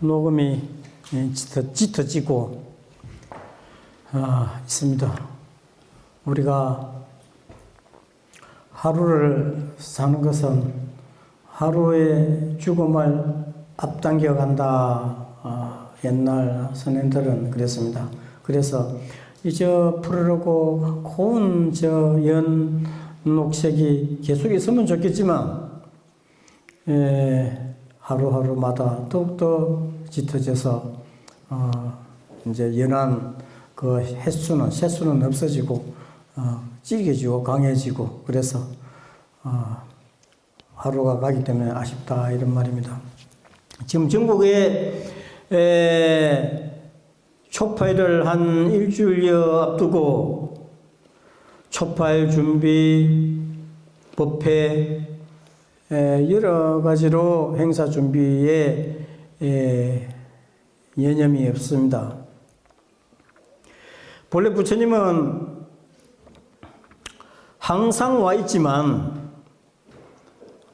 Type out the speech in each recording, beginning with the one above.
녹음이 짙어, 짙어지고 아, 있습니다. 우리가 하루를 사는 것은 하루의 죽음을 앞당겨 간다. 아, 옛날 선생들은 그랬습니다. 그래서 이 저 푸르르고 고운 저 연 녹색이 계속 있으면 좋겠지만 에, 하루하루마다 더욱더 짙어져서 어, 이제 연한 그 횟수는 새수는 없어지고 어, 찌개지고 강해지고 그래서 어, 하루가 가기 때문에 아쉽다 이런 말입니다. 지금 전국에 에, 초파일을 한 일주일여 앞두고 초파일 준비, 법회 에, 여러 가지로 행사 준비에 에, 여념이 없습니다. 본래 부처님은 항상 와 있지만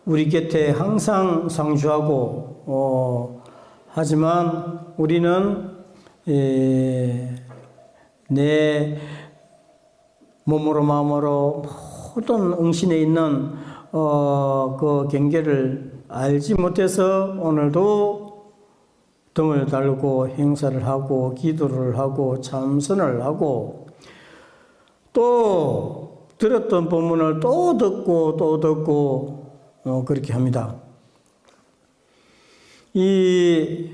우리 곁에 항상 상주하고 어, 하지만 우리는 에, 내 몸으로 마음으로 모든 응신에 있는 어, 그 경계를 알지 못해서 오늘도 등을 달고 행사를 하고 기도를 하고 참선을 하고 또 들었던 본문을 또 듣고 또 듣고 어, 그렇게 합니다. 이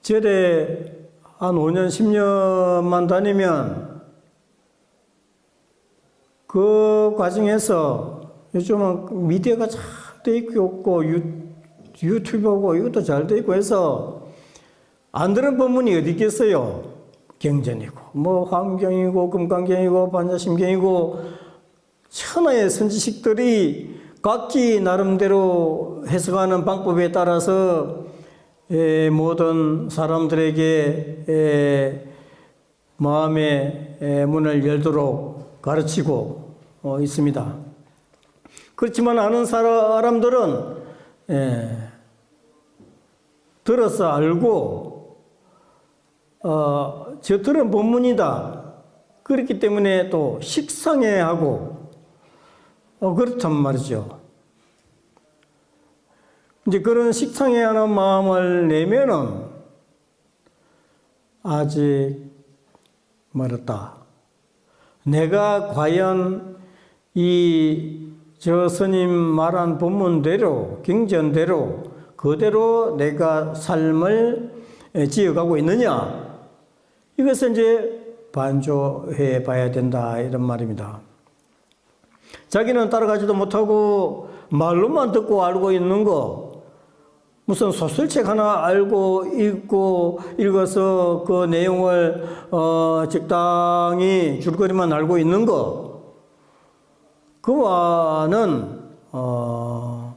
절에 한 5년, 10년만 다니면 그 과정에서 요즘은 미디어가 잘돼 있고 유, 유튜브고 이것도 잘 돼 있고 해서 안 들은 법문이 어디 있겠어요? 경전이고 뭐 환경이고 금강경이고 반자심경이고 천하의 선지식들이 각기 나름대로 해석하는 방법에 따라서 에, 모든 사람들에게 에, 마음의 에, 문을 열도록 가르치고 어, 있습니다. 그렇지만 아는 사람들은 에, 들어서 알고 어, 저 들은 본문이다. 그렇기 때문에 또 식상해하고 어, 그렇단 말이죠. 이제 그런 식상해하는 마음을 내면은 아직 멀었다. 내가 과연 이 저 스님 말한 본문대로 경전대로 그대로 내가 삶을 지어가고 있느냐 이것을 이제 반조해 봐야 된다 이런 말입니다. 자기는 따라가지도 못하고 말로만 듣고 알고 있는 거 무슨 소설책 하나 알고 읽고 읽어서 그 내용을 어 적당히 줄거리만 알고 있는 거 그와는 어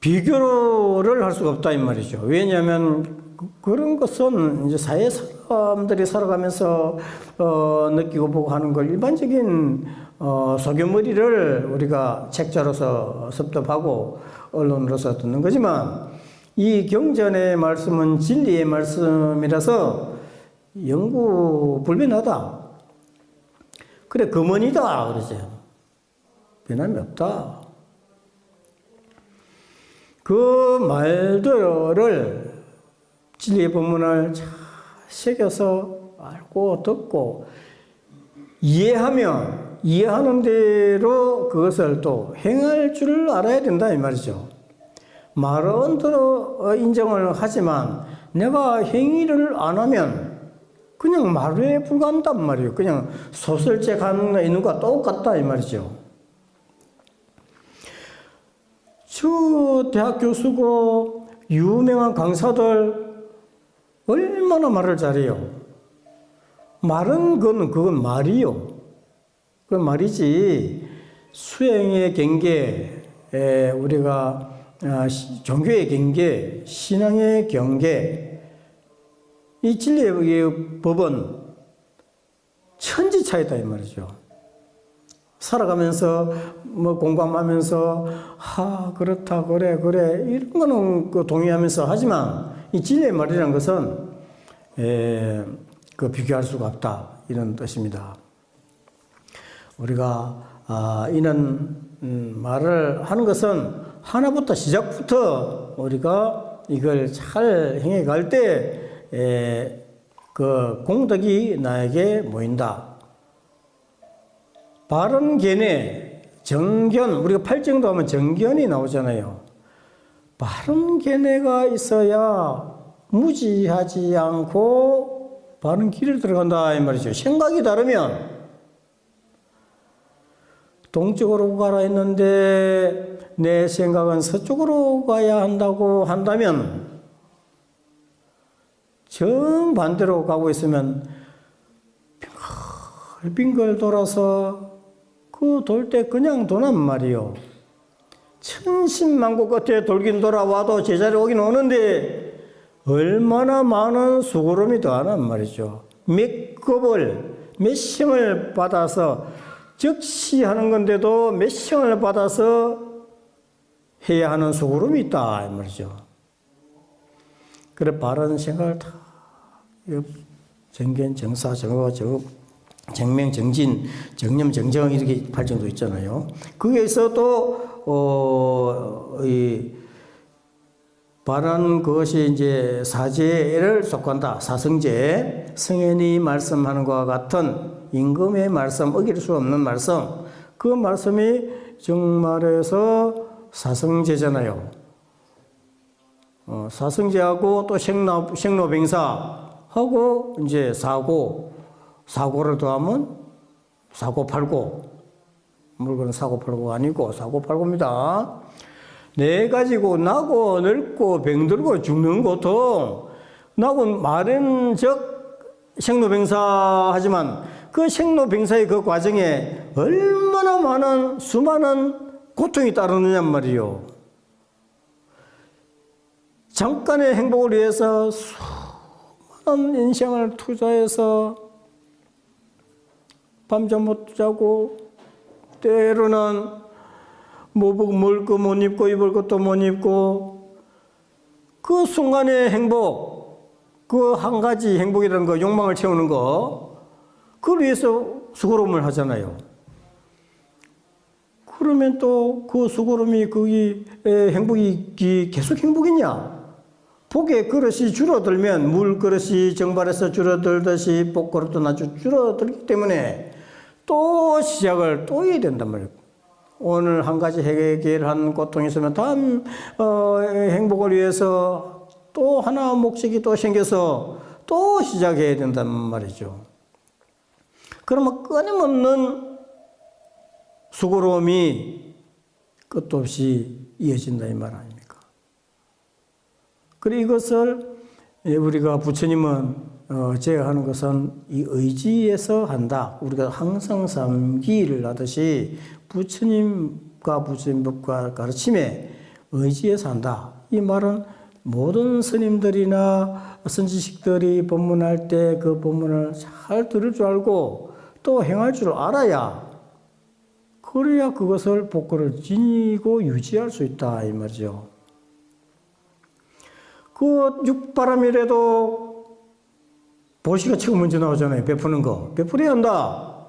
비교를 할 수가 없다 이 말이죠. 왜냐하면 그런 것은 이제 사회 사람들이 살아가면서 어, 느끼고 보고 하는 걸 일반적인 어, 소규모리를 우리가 책자로서 섭렵하고 언론으로서 듣는 거지만 이 경전의 말씀은 진리의 말씀이라서 영구 불변하다. 그래 금원이다 그러죠. 변함이 없다. 그 말들을 진리의 본문을 잘 새겨서 알고 듣고 이해하면 이해하는 대로 그것을 또 행할 줄 알아야 된다 이 말이죠. 말은 인정을 하지만 내가 행위를 안 하면 그냥 말에 불과한단 말이에요. 그냥 소설책 거 있는 거와 똑같다 이 말이죠. 저 대학 교수고 유명한 강사들 얼마나 말을 잘해요. 말은 그건 그건 말이요. 그 말이지 수행의 경계, 에, 우리가 아, 종교의 경계, 신앙의 경계, 이 진리의 법은 천지 차이다 이 말이죠. 살아가면서 뭐 공감하면서 하 그렇다 그래 그래 이런 거는 그 동의하면서 하지만 이 진리의 말이라는 것은 에, 그 비교할 수가 없다 이런 뜻입니다. 우리가 아, 이런 음, 말을 하는 것은 하나부터 시작부터 우리가 이걸 잘 행해갈 때 그 공덕이 나에게 모인다. 바른 견해, 정견, 우리가 팔정도 하면 정견이 나오잖아요. 바른 견해가 있어야 무지하지 않고 바른 길을 들어간다 이 말이죠. 생각이 다르면 동쪽으로 가라 했는데 내 생각은 서쪽으로 가야 한다고 한다면 정반대로 가고 있으면 빙글빙글 돌아서 그 돌 때 그냥 도난 말이요. 천신만고 끝에 돌긴 돌아와도 제자리 오긴 오는데 얼마나 많은 수고름이 더하는 말이죠. 몇 급을, 몇 시험을 받아서 즉시 하는 건데도 몇 시험을 받아서 해야 하는 수고름이 있다. 이 말이죠. 그래, 바른 생각을 다, 정견, 정사, 정어, 정, 정명, 정진, 정념, 정정 이렇게 발전도 있잖아요. 거기에서 또, 어, 이, 바른 그것이 이제 사제를 속한다. 사성제. 성현이 말씀하는 것과 같은 임금의 말씀, 어길 수 없는 말씀. 그 말씀이 정말에서 사성제잖아요. 어, 사성제하고 또 생로, 생로병사 하고 이제 사고, 사고를 더하면 사고 팔고, 물건은 사고 팔고 아니고 사고 팔고입니다. 내 가지고 나고 늙고 병들고 죽는 고통, 나고 마른 적 생로병사 하지만 그 생로병사의 그 과정에 얼마나 많은 수많은 고통이 따르느냐 말이요. 잠깐의 행복을 위해서 수많은 인생을 투자해서 밤잠 못 자고 때로는 뭐 먹을 거못 입고 입을 것도 못 입고 그 순간의 행복 그 한 가지 행복이라는 거 욕망을 채우는 거 그걸 위해서 수고로움을 하잖아요. 그러면 또 그 수고로움이 거기 행복이 계속 행복이냐? 복의 그릇이 줄어들면 물 그릇이 정발해서 줄어들듯이 복 그릇도 나주 줄어들기 때문에 또 시작을 또 해야 된단 말이에요. 오늘 한 가지 해결한 고통이 있으면 다음 어, 행복을 위해서 또 하나 목적이 또 생겨서 또 시작해야 된단 말이죠. 그러면 끊임없는 수고로움이 끝도 없이 이어진다 이 말 아닙니까? 그리고 이것을 우리가 부처님은 어, 제가 하는 것은 이 의지에서 한다. 우리가 항상 삼기를 하듯이 부처님과 부처님과 가르침에 의지해서 한다. 이 말은 모든 스님들이나 선지식들이 법문할 때 그 법문을 잘 들을 줄 알고 또 행할 줄 알아야 그래야 그것을 복구를 지니고 유지할 수 있다 이 말이죠. 그 육바람이라도 보시가 최고 먼저 나오잖아요. 베푸는 거. 베풀어야 한다.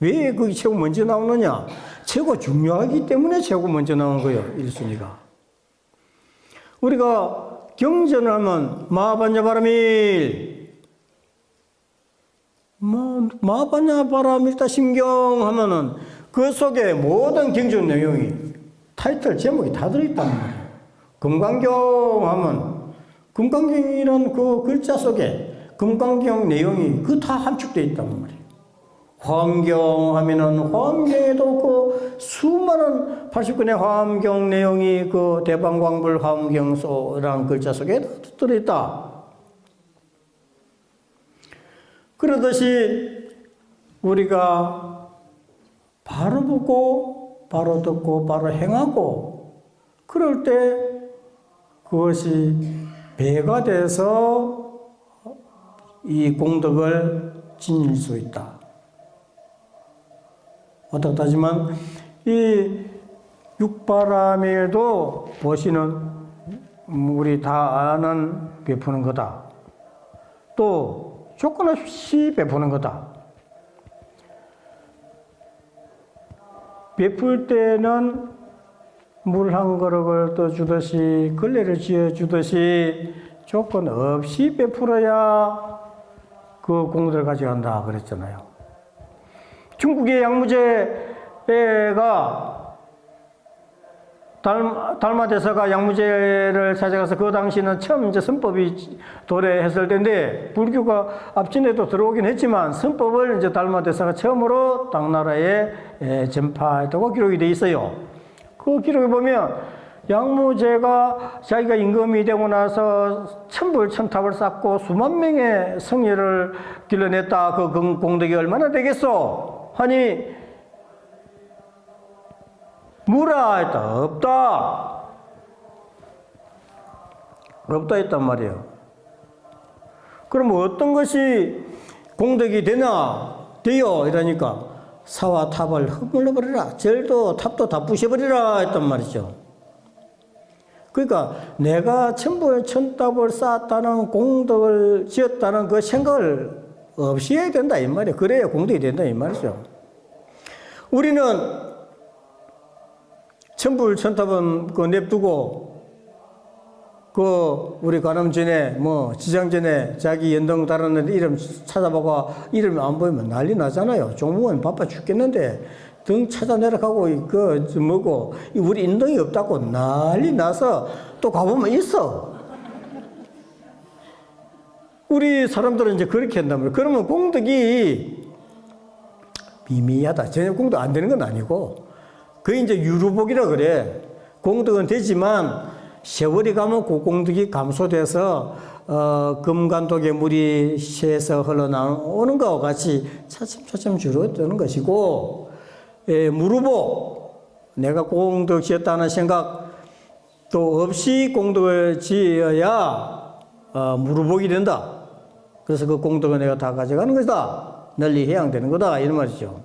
왜 그게 최고 먼저 나오느냐? 최고 중요하기 때문에 최고 먼저 나오는 거예요. 1순위가. 우리가 경전을 하면 마반야 바람일 마반야 바람일다 신경 하면은 그 속에 모든 경전 내용이 타이틀 제목이 다 들어있단 말이에요. 금강경 하면 금강경이란 그 글자 속에 금강경 내용이 그 다 함축되어 있단 말이에요. 화엄경 하면은 화엄경에도 그 수많은 89년의 화엄경 내용이 그 대방광불 화엄경소라는 글자 속에 들어있다. 그러듯이 우리가 바로 보고 바로 듣고 바로 행하고 그럴 때 그것이 배가 돼서 이 공덕을 지닐 수 있다. 하지만 이 육바람에도 보시는 우리 다 아는 베푸는 거다. 또 조건 없이 베푸는 거다. 베풀 때는 물 한 그릇을 떠 주듯이 걸레를 지어 주듯이 조건 없이 베풀어야 그 공들을 가져간다 그랬잖아요. 중국의 양무제가 달마, 달마 대사가 양무제를 찾아가서 그 당시는 처음 이제 선법이 도래했을 때인데 불교가 앞전에도 들어오긴 했지만 선법을 이제 달마 대사가 처음으로 당나라에 에, 전파했다고 기록이 돼 있어요. 그 기록에 보면 양무제가 자기가 임금이 되고 나서 천불 천탑을 쌓고 수만 명의 성녀를 길러냈다. 그 공- 공덕이 얼마나 되겠어? 하니 무라 했다. 없다. 없다 했단 말이에요. 그럼 어떤 것이 공덕이 되나? 되요. 이러니까 사와 탑을 흩물러 버리라. 절도 탑도 다 부셔버리라 했단 말이죠. 그러니까 내가 천불 천탑을 쌓았다는 공덕을 지었다는 그 생각을 없이 해야 된다 이 말이에요. 그래야 공덕이 된다 이 말이죠. 우리는 천불 천탑은 그 냅두고 그 우리 관음 전에 뭐 지장 전에 자기 연동 애 이름 찾아보고 이름 안 보이면 난리 나잖아요. 종무원 바빠 죽겠는데 등 찾아 내려가고 그 뭐고 우리 인동이 없다고 난리 나서 또 가보면 있어. 우리 사람들은 이제 그렇게 한단 말이에요. 그러면 공덕이 미미하다. 전혀 공덕 안 되는 건 아니고 그게 이제 유루복이라 그래. 공덕은 되지만 세월이 가면 그 공덕이 감소돼서 어, 금간독의 물이 새서 흘러나오는 것과 같이 차츰차츰 줄어드는 것이고 예, 무루복 내가 공덕 지었다는 생각도 없이 공덕을 지어야 어, 무루복이 된다. 그래서 그 공덕을 내가 다 가져가는 것이다. 널리 해양되는 거다. 이런 말이죠.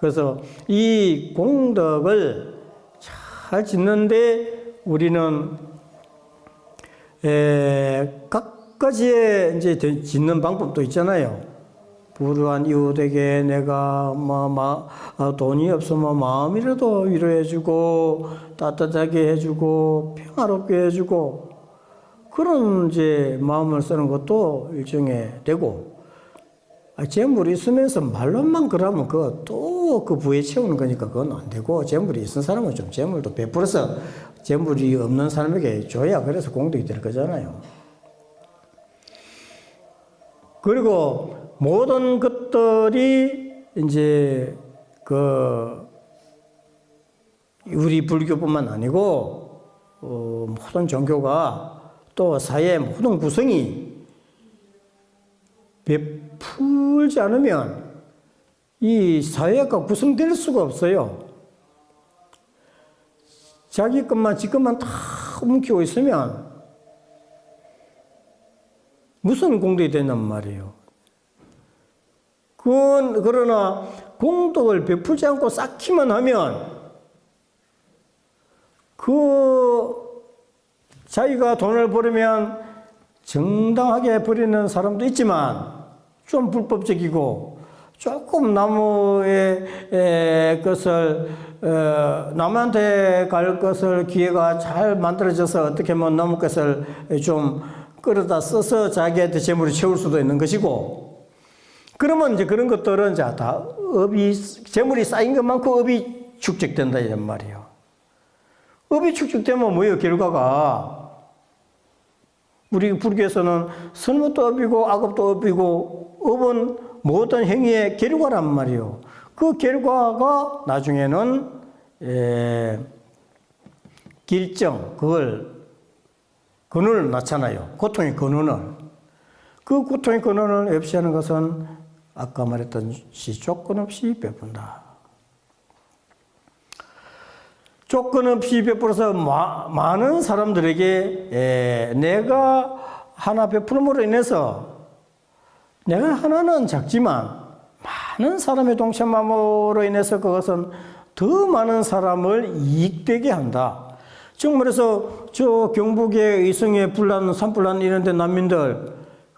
그래서 이 공덕을 잘 짓는데 우리는 에, 각 가지의 이제 되- 짓는 방법도 있잖아요. 불우한 이웃에게 내가 뭐, 마, 아, 돈이 없으면 마음이라도 위로해주고 따뜻하게 해주고 평화롭게 해주고 그런 이제 마음을 쓰는 것도 일종의 되고 아, 재물이 있으면서 말로만 그러면 그거 또그 부에 채우는 거니까 그건 안 되고 재물이 있는 사람은 좀 재물도 베풀어서 재물이 없는 사람에게 줘야 그래서 공덕이 될 거잖아요. 그리고 모든 것들이 이제 그 우리 불교뿐만 아니고 어, 모든 종교가 또 사회의 모든 구성이 베풀지 않으면 이 사회가 구성될 수가 없어요. 자기 것만 지 것만 다 움키고 있으면 무슨 공덕이 되냔 말이에요. 그건 그러나 공덕을 베풀지 않고 쌓기만 하면 그 자기가 돈을 벌으면 정당하게 버리는 사람도 있지만 좀 불법적이고 조금 나무의 에, 것을 어, 남한테 갈 것을 기회가 잘 만들어져서 어떻게 하면 나무 것을 좀 끌어다 써서 자기한테 재물을 채울 수도 있는 것이고 그러면 이제 그런 것들은 이제 다 업이 재물이 쌓인 것만큼 업이 축적된다 이런 말이에요. 업이 축적되면 뭐예요 결과가 우리 불교에서는 선무도 업이고 악업도 업이고 업은 모든 행위의 결과란 말이에요. 그 결과가 나중에는 에, 길정 그걸 근원을 낳잖아요. 고통의 근원을. 그 고통의 근원을 없이하는 것은 아까 말했던 시 조건 없이 베푼다. 조건 없이 베풀어서 마, 많은 사람들에게 에, 내가 하나 베풀음으로 인해서 내가 하나는 작지만 많은 사람의 동참함으로 인해서 그것은 더 많은 사람을 이익되게 한다. 즉 말해서 저 경북의 의성의 불란, 산불란 이런 데 난민들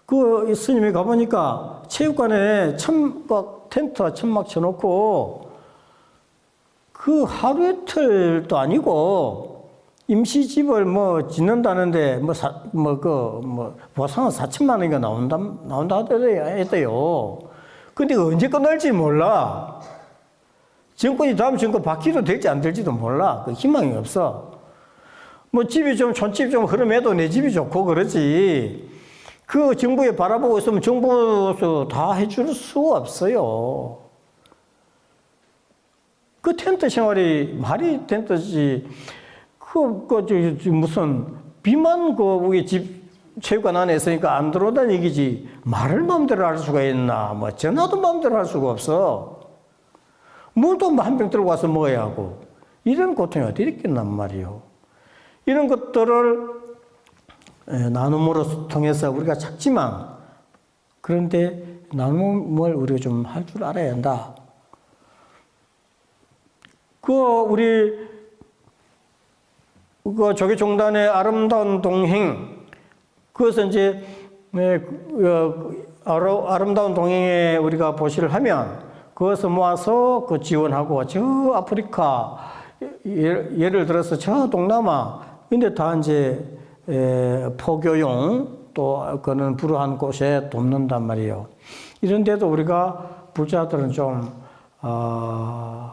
그 스님이 가보니까 체육관에 천막 텐트 천막 쳐놓고 그 하루 이틀도 아니고 임시집을 뭐 짓는다는데 뭐뭐그뭐 보상은 4천만 원인가 나온다 나온다 하더래요. 근데 언제 끝날지 몰라. 정권이 다음 정권 바뀌도 될지 안 될지도 몰라. 그 희망이 없어. 뭐 집이 좀 촌집 좀 흐름해도 내 집이 좋고 그러지. 그 정부에 바라보고 있으면 정부에서 다 해줄 수가 없어요. 그 텐트 생활이 말이 텐트지. 그, 그, 저, 저, 무슨, 비만 그, 우리 집 체육관 안에 있으니까 안 들어오다는 얘기지. 말을 마음대로 할 수가 있나. 뭐, 전화도 마음대로 할 수가 없어. 물도 뭐한병 들고 와서 먹어야 하고. 이런 고통이 어디 있겠단 말이요. 이런 것들을 에, 나눔으로 통해서 우리가 작지만, 그런데 나눔을 우리가 좀 할 줄 알아야 한다. 그 우리 그 조계 종단의 아름다운 동행 그것은 이제 네, 그, 어, 아름- 아름다운 동행에 우리가 보시를 하면 그것을 모아서 그 지원하고 저 아프리카 예- 예를 들어서 저 동남아 근데 다 이제 에, 포교용 또 그는 불우한 곳에 돕는단 말이에요. 이런데도 우리가 부자들은 좀 어,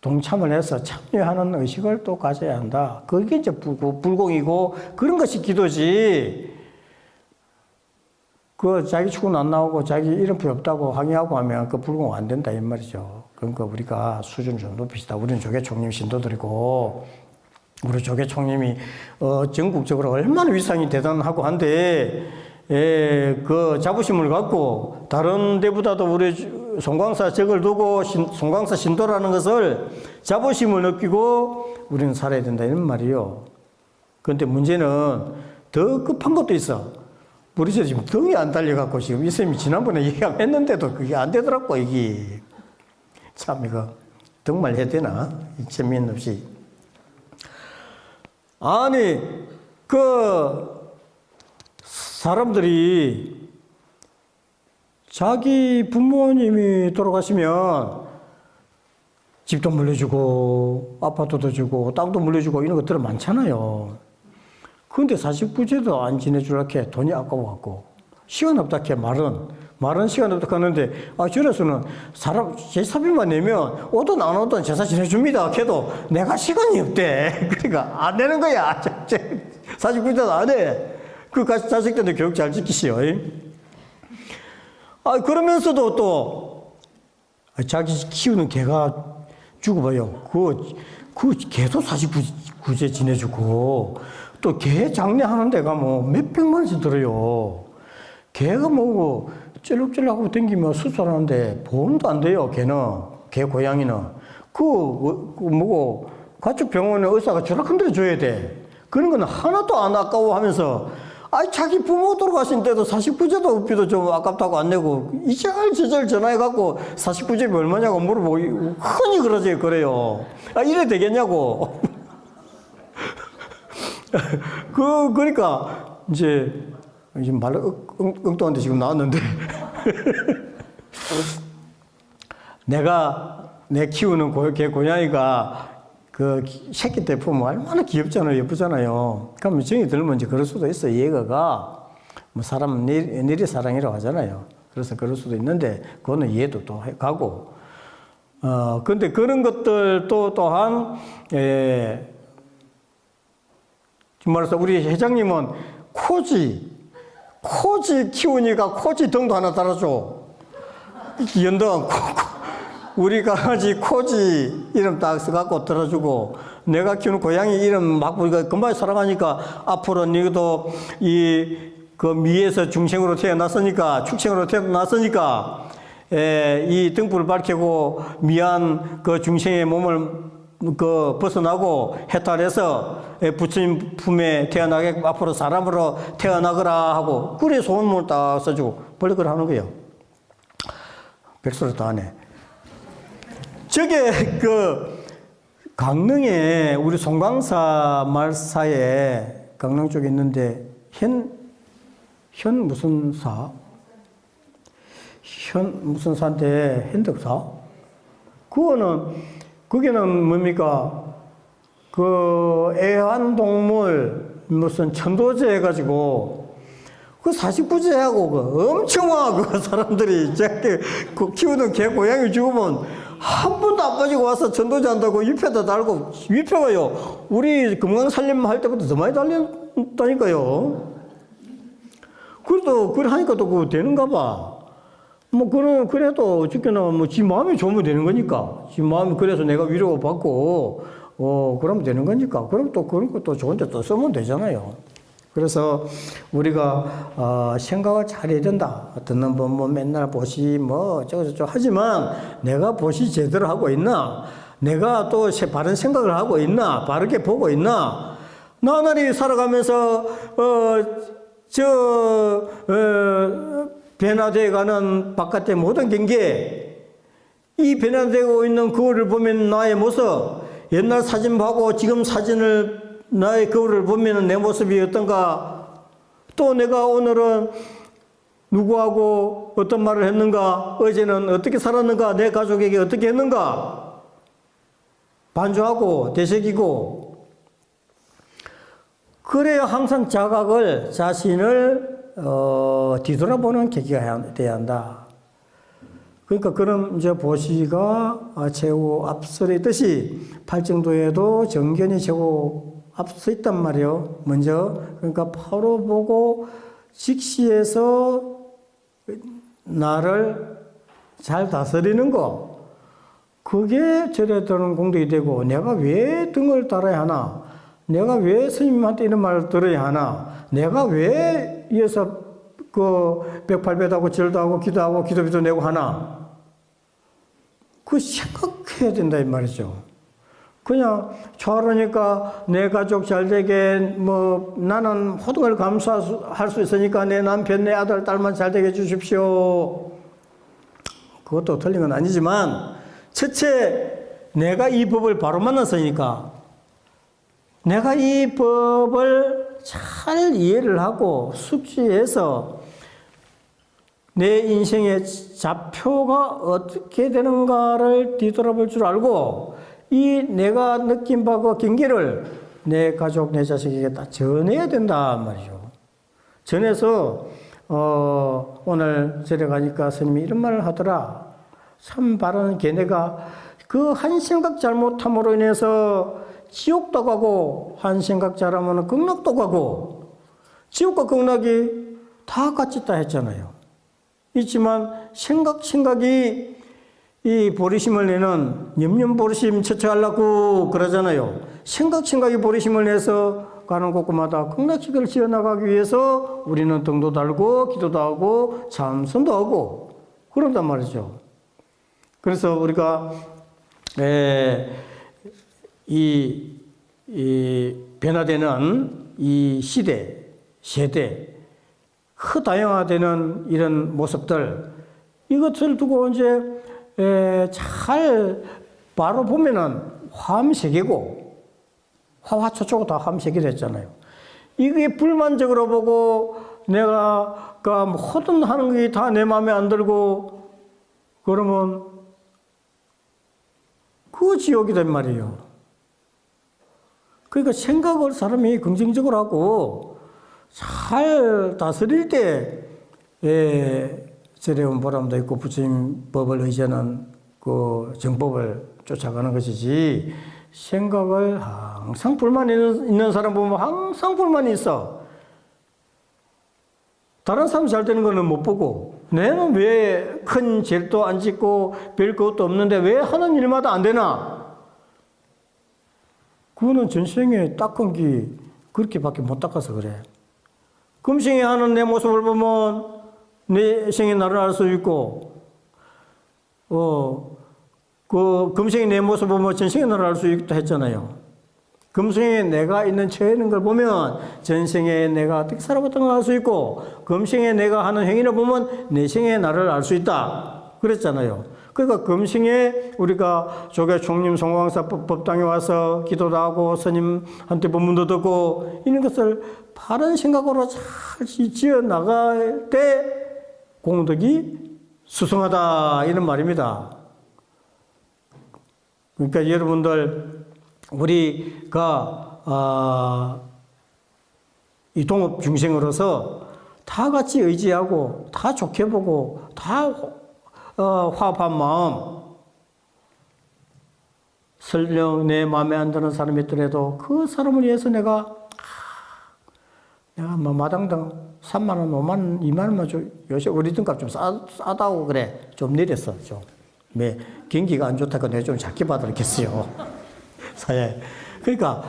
동참을 해서 참여하는 의식을 또 가져야 한다. 그게 이제 불- 불공이고 그런 것이 기도지. 그 자기 축은 안 나오고 자기 이름표 없다고 항의하고 하면 그 불공 안 된다 이 말이죠. 그러니까 우리가 수준 좀 높이시다. 우리는 조계 총님 신도들이고 우리 조계 총님이 어, 전국적으로 얼마나 위상이 대단하고 한데 예, 그 자부심을 갖고 다른 데보다도 우리 송광사 적을 두고 신, 송광사 신도라는 것을 자부심을 느끼고 우리는 살아야 된다 이런 말이요. 그런데 문제는 더 급한 것도 있어. 우리 저 지금 등이 안 달려갖고 지금 이 쌤이 지난번에 얘기했는데도 그게 안 되더라고 이게. 참 이거 정말 해야 되나? 재미있는 없이. 아니 그 사람들이 자기 부모님이 돌아가시면 집도 물려주고 아파트도 주고 땅도 물려주고 이런 것들은 많잖아요. 그런데 사실부제도 안 지내주려게 돈이 아까워갖고 시간 없다 게 말은 말은 시간 없다 하는데 아 저래서는 사람 제사비만 내면 오든 안 오든 제사 지내줍니다. 걔도 내가 시간이 없대. 그러니까 안 되는 거야. 사실부제도 안 해. 그 가- 자식들도 교육 잘 지키시오. 아 그러면서도 또 아, 자기 키우는 개가 죽어봐요. 그, 그 개도 사실 구제 지내주고, 또 개 장례하는 데가 뭐 몇백만 원씩 들어요. 개가 뭐고, 찔럭찔럭하고 댕기면 수술하는데 보험도 안 돼요, 개는. 개 고양이는. 그, 어, 그 뭐고, 가축 병원에 의사가 저렇게 데 줘야 돼. 그런 거는 하나도 안 아까워 하면서, 아 자기 부모 돌아가신 때도 사식부제도 없기도 좀 아깝다고 안 내고 이절저절 전화해갖고 사식부제비 얼마냐고 물어보고 흔히 그러지 그래요. 아 이래 되겠냐고. 그 그러니까 이제 이제 말 응, 엉뚱한데 지금 나왔는데 내가 내 키우는 고, 개 고양이가 그 새끼 때 보면 얼마나 귀엽잖아요, 예쁘잖아요. 그러면 정이 들면 이제 그럴 수도 있어. 얘가 뭐 사람 일, 일이 사랑이라고 하잖아요. 그래서 그럴 수도 있는데 그거는 이해도 또 해- 가고. 어 근데 그런 것들 또 또한 예. 말해서 우리 회장님은 코지 코지 키우니까 코지 등도 하나 달아줘. 연등. 우리 강아지 코지 이름 딱 써갖고 들어주고 내가 키우는 고양이 이름 막 우리가 금방 사랑하니까 앞으로 너도 이 그 미에서 중생으로 태어났으니까 축생으로 태어났으니까 에, 이 등불을 밝히고 미안 그 중생의 몸을 그 벗어나고 해탈해서 에, 부처님 품에 태어나게 앞으로 사람으로 태어나거라 하고 그래 소원문을 딱 써주고 벌리 그걸 하는 거예요. 백소리도 안 해. 저게 그 강릉에 우리 송광사 말사에 강릉 쪽에 있는데 현, 현 무슨 사? 현 무슨 사인데 현덕사? 그거는 그게는 뭡니까? 그 애완동물 무슨 천도제 해가지고 그 사식부제하고 그 엄청 와그 사람들이 저렇게 그 키우는 개 고양이 죽으면 한 번도 안 빠지고 와서 천도제 한다고 위패다 달고 위패가요 우리 금강살림 할 때보다 더 많이 달린다니까요 그래도 그래 하니까 또 그거 되는가 봐. 뭐 그런 그래도 어쨌거나 뭐 지 마음이 좋으면 되는 거니까. 지 마음이 그래서 내가 위로 받고 어 그러면 되는 거니까. 그럼 또 그런 것도 좋은데 또 쓰면 되잖아요. 그래서 우리가 어, 생각을 잘해야 된다. 듣는 분뭐 맨날 보시 뭐 저저저 하지만 내가 보시 제대로 하고 있나? 내가 또 세- 바른 생각을 하고 있나? 바르게 보고 있나? 나날이 살아가면서 어 저 어, 변화되어 가는 바깥의 모든 경계 이 변화되고 있는 거울을 보면 나의 모습 옛날 사진 보고 지금 사진을 나의 거울을 보면 내 모습이 어떤가? 또 내가 오늘은 누구하고 어떤 말을 했는가? 어제는 어떻게 살았는가? 내 가족에게 어떻게 했는가? 반주하고 되새기고. 그래야 항상 자각을 자신을 어, 뒤돌아보는 계기가 돼야 한다. 그러니까 그런 이제 보시가 아, 최후 앞서 있듯이 팔정도에도 정견이 최고 앞서 있단 말이요. 먼저 그러니까 바로 보고 직시해서 나를 잘 다스리는 거. 그게 절에 드는 공덕이 되고 내가 왜 등을 달아야 하나? 내가 왜 스님한테 이런 말을 들어야 하나? 내가 왜 이어서 그 백팔배도 하고 절도 하고 기도하고 기도비도 내고 하나? 그 생각해야 된다 이 말이죠. 그냥 저러니까 내 가족 잘 되게 뭐 나는 걸 감수할 수 있으니까 내 남편 내 아들 딸만 잘 되게 해주십시오. 그것도 틀린 건 아니지만 첫째 내가 이 법을 바로 만났으니까 내가 이 법을 잘 이해를 하고 숙지해서 내 인생의 좌표가 어떻게 되는가를 뒤돌아볼 줄 알고 이 내가 느낀 바 그 경계를 내 가족, 내 자식에게 다 전해야 된다 말이죠. 전해서 어, 오늘 절에 가니까 스님이 이런 말을 하더라. 참 바른 걔네가 그 한 생각 잘못함으로 인해서 지옥도 가고 한 생각 잘하면 극락도 가고 지옥과 극락이 다 같이 있다 했잖아요. 있지만 생각 생각이 이 보리심을 내는 염염 보리심 처처하려고 그러잖아요. 생각 생각이 보리심을 내서 가는 곳마다 극락시계를 지어 나가기 위해서 우리는 등도 달고 기도도 하고 참선도 하고 그런단 말이죠. 그래서 우리가 에, 이, 이 변화되는 이 시대, 세대, 흑다양화되는 이런 모습들, 이것을 두고 이제 에, 잘 바로 보면은 화암세계고, 화화초초고 다 화암세계 됐잖아요. 이게 불만적으로 보고 내가 그 모든 하는 게 다 내 마음에 안 들고 그러면 그 지옥이 된 말이에요. 그러니까 생각을 사람이 긍정적으로 하고 잘 다스릴 때, 예, 저래온 보람도 있고 부처님 법을 의지하는 그 정법을 쫓아가는 것이지 생각을 항상 불만 있는, 있는 사람 보면 항상 불만이 있어. 다른 사람 잘 되는 거는 못 보고 내는 왜 큰 죄도 안 짓고 별 것도 없는데 왜 하는 일마다 안 되나? 그거는 전생에 닦은 게 그렇게밖에 못 닦아서 그래. 금생에 하는 내 모습을 보면 내 생에 나를 알 수 있고, 어, 그 금생에 내 모습 보면 전생에 나를 알 수 있다 했잖아요. 금생에 내가 있는 처해 있는 걸 보면 전생에 내가 어떻게 살아봤던 걸 알 수 있고 금생에 내가 하는 행위를 보면 내 생에 나를 알 수 있다. 그랬잖아요. 그러니까 금생에 우리가 조계 총림 송광사 법- 법당에 와서 기도도 하고 스님한테 법문도 듣고 이런 것을 바른 생각으로 잘 지- 지어 나갈 때 공덕이 수성하다 이런 말입니다. 그러니까 여러분들 우리가 아, 이 동업 중생으로서 다 같이 의지하고 다 좋게 보고 다 어, 화합한 마음 설령 내 마음에 안 드는 사람이 있더라도 그 사람을 위해서 내가 아, 내가 뭐 마당당 3만 원, 5만 원, 2만 원만 줘. 요새 우리 등값 좀 싸, 싸다고 그래. 좀 내렸어, 좀. 매, 경기가 안 좋다고 내가 좀 작게 받았겠어요. 사회. 그러니까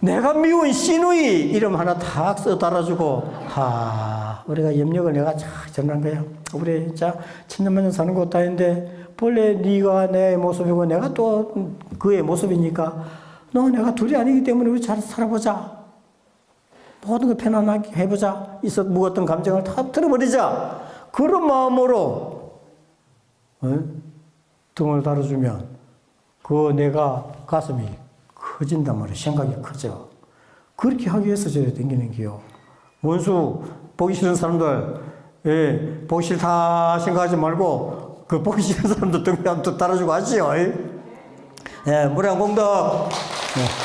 내가 미운 시누이 이름 하나 탁 써 달아주고 하 우리가 염력을 내가 잘 전한 거야. 우리 진짜 천년만년 사는 것도 아닌데 본래 네가 내 모습이고 내가 또 그의 모습이니까 너 내가 둘이 아니기 때문에 우리 잘 살아보자. 모든 걸 편안하게 해보자. 있어 묵었던 감정을 다 틀어버리자. 그런 마음으로 어? 등을 달아주면 그 내가 가슴이 커진단 말이에요. 생각이 커져. 그렇게 하기 위해서 저래 댕기는 게요. 원수 보기 싫은 사람들, 예, 보기 싫다 생각하지 말고 그 보기 싫은 사람들 등에 한번 달아주고 하지요. 예, 예 무량 공덕. 예.